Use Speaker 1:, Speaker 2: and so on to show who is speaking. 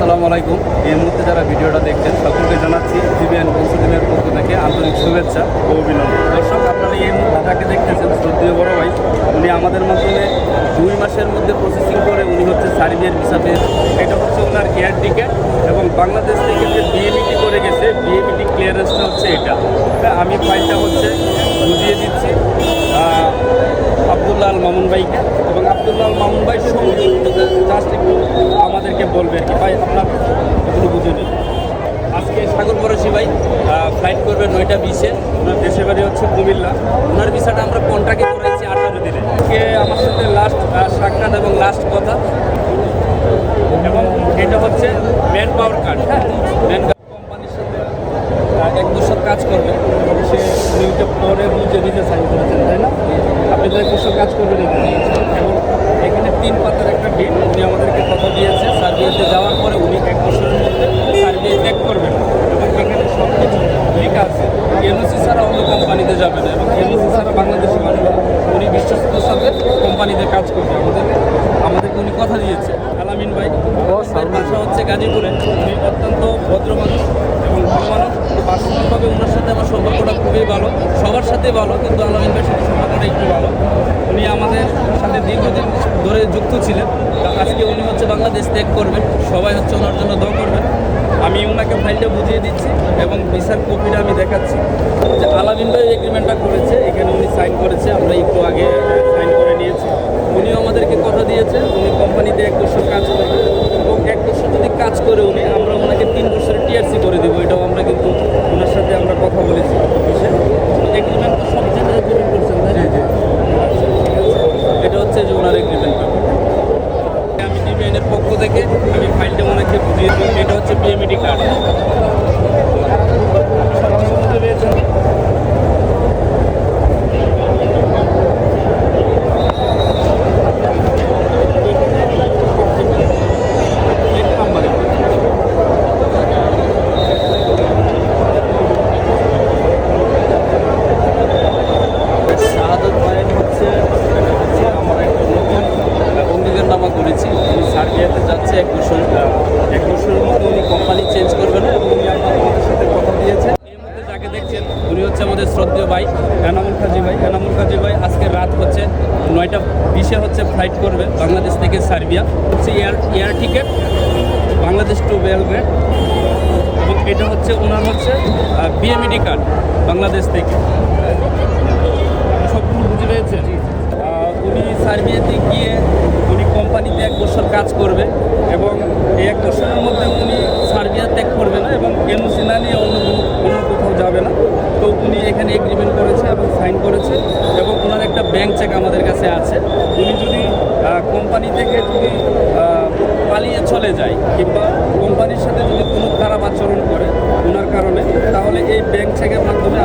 Speaker 1: আসসালামু আলাইকুম। এই মুহূর্তে যারা ভিডিওটা দেখছেন, সকলকে জানাচ্ছি জিবিএন কনসুলিমের পক্ষ থেকে আন্তরিক শুভেচ্ছা ও অভিনন্দন। দর্শক, আপনারা এই মুহূর্তে যাকে দেখতেছেন, শ্রদ্ধীয় বড় ভাই, উনি আমাদের মাধ্যমে দুই মাসের মধ্যে প্রসেসিং করে উনি হচ্ছে সার্বিয়ার পেয়ে এটা হচ্ছে ওনার এয়ার টিকেট এবং বাংলাদেশ থেকে যে বিএমিটি করে গেছে বিএমিটি ক্লিয়ারেন্সটা হচ্ছে এটা। আমি ফাইলটা হচ্ছে বুঝিয়ে দিচ্ছি আবদুল্লাহ আল মামুন ভাইকে। এবং আবদুল্লাহ আল মামুন ভাই সংক্ষিপ্ত জাস্ট একটু আমাদেরকে বলবে আর কি। ভাই, আপনার এগুলো বুঝে নিন। আজকে সাগর পরশি ভাই ফ্লাইট করবে নয়টা বিশে। ওনার দেশের বাড়ি হচ্ছে কুমিল্লা। ওনার ভিসাটা আমরা কন্ট্রাক্টে করেছি আঠারো দিনে। আজকে আমার সাথে লাস্ট সাক্ষাৎ এবং লাস্ট কথা। এবং এটা হচ্ছে ম্যান পাওয়ার কার্ড হ্যাঁ ম্যান কোম্পানির সাথে এক বছর কাজ করবে এবং সে নিউজে পরে বুঝে নিজে সাইন করেছেন তাই না আপনি তো এক বছর কাজ করবেন এখানে এবং এখানে তিন পাতার একটা ডিট উনি আমাদেরকে কথা দিয়েছে সার্বিয়াতে যাওয়ার পরে উনি এক বছরের মধ্যে সার্বিয়া ত্যাগ করবেন এবং এখানে সব কিছু লেখা আছে এনওসি ছাড়া অন্য কোম্পানিতে যাবে না। এবং এনওসি ছাড়া বাংলাদেশি মানুষ উনি বিশ্বস্ততার সাথে কোম্পানিতে কাজ করবে। আমাদেরকে আমাদেরকে উনি কথা দিয়েছে। আলামিন ভাই বাসা হচ্ছে গাজীপুরে। উনি অত্যন্ত ভদ্র মানুষ এবং ভালো মানুষ। পার্সোনালভাবে ওনার সাথে আমার সম্পর্কটা খুবই ভালো। সবার সাথে ভালো কিন্তু আলামিন ভাইয়ের সাথে সম্পর্কটা একটু ভালো। উনি আমাদের সাথে দীর্ঘদিন ধরে যুক্ত ছিলেন। আজকে উনি হচ্ছে বাংলাদেশ ত্যাগ করবেন। সবাই হচ্ছে ওনার জন্য দোয়া করবেন। আমি ওনাকে ফাইলটা বুঝিয়ে দিচ্ছি এবং বিশাল কপিটা আমি দেখাচ্ছি। যে আলামিন ভাই এগ্রিমেন্টটা করেছে, এখানে উনি সাইন করেছে, আমরা একটু আগে সাইন করে নিয়েছি উনিও আমাদেরকে কথা দিয়েছে উনি কোম্পানিতে এক বছর কাজ করবে এবং এক বছর যদি কাজ করে উনি আমরা ওনাকে তিন বছরের টিআরসি করে দেবো এটাও আমরা কিন্তু ওনার সাথে আমরা কথা বলেছি অফিসে এগ্রিমেন্ট তো সব জায়গায় পূরণ করছেন তাই না? আচ্ছা, ঠিক আছে। এটা হচ্ছে যে ওনার এগ্রিমেন্ট আমি ডিবিএনের পক্ষ থেকে আমি ফাইলটা ওনাকে বুঝিয়ে দিই এটা হচ্ছে পিএমইডি কার্ড সব কিছু বুঝতে পেরেছেন এক নাম্বারে শাহাদত ভাইয়ের হচ্ছে এটা হচ্ছে আমার একটা নতুন অঙ্গীকার নামা করেছি উনি সার্বিয়াতে যাচ্ছে এক বছর এক বছরের মধ্যে উনি কোম্পানি চেঞ্জ করবে না এবং উনি আমাদের সাথে কথা দিয়েছে। এই দেখছেন, উনি হচ্ছে আমাদের শ্রদ্ধেয় ভাই, এনামুল কাজী ভাই। এনামুল কাজী ভাই, আজকে রাত হচ্ছে নয়টা বিশে হচ্ছে ফ্লাইট করবে বাংলাদেশ থেকে সার্বিয়া। হচ্ছে air air ticket Bangladesh to Belgrade এবং এটা হচ্ছে, ওনার হচ্ছে বিএমইডি কার্ড বাংলাদেশ থেকে সবগুলো বুঝে পেয়েছে আহ, উনি সার্বিয়াতে গিয়ে উনি কোম্পানিতে এক বছর কাজ করবে এবং এই এক বছরের মধ্যে উনি সার্বিয়া ত্যাগ করবে না এবং এনওসি না নিয়ে অন্য কোনো- অন্য কোথাও যাবে না তো উনি এখানে এগ্রিমেন্ট করেছে এবং সাইন করেছে এবং ওনার একটা ব্যাংক চেক আমাদের কাছে আছে উনি যদি কোম্পানি থেকে যদি পালিয়ে চলে যায় কিংবা কোম্পানির সাথে যদি কোনো খারাপ আচরণ করে, ওনার কারণে, তাহলে এই ব্যাংক থেকে মাধ্যমে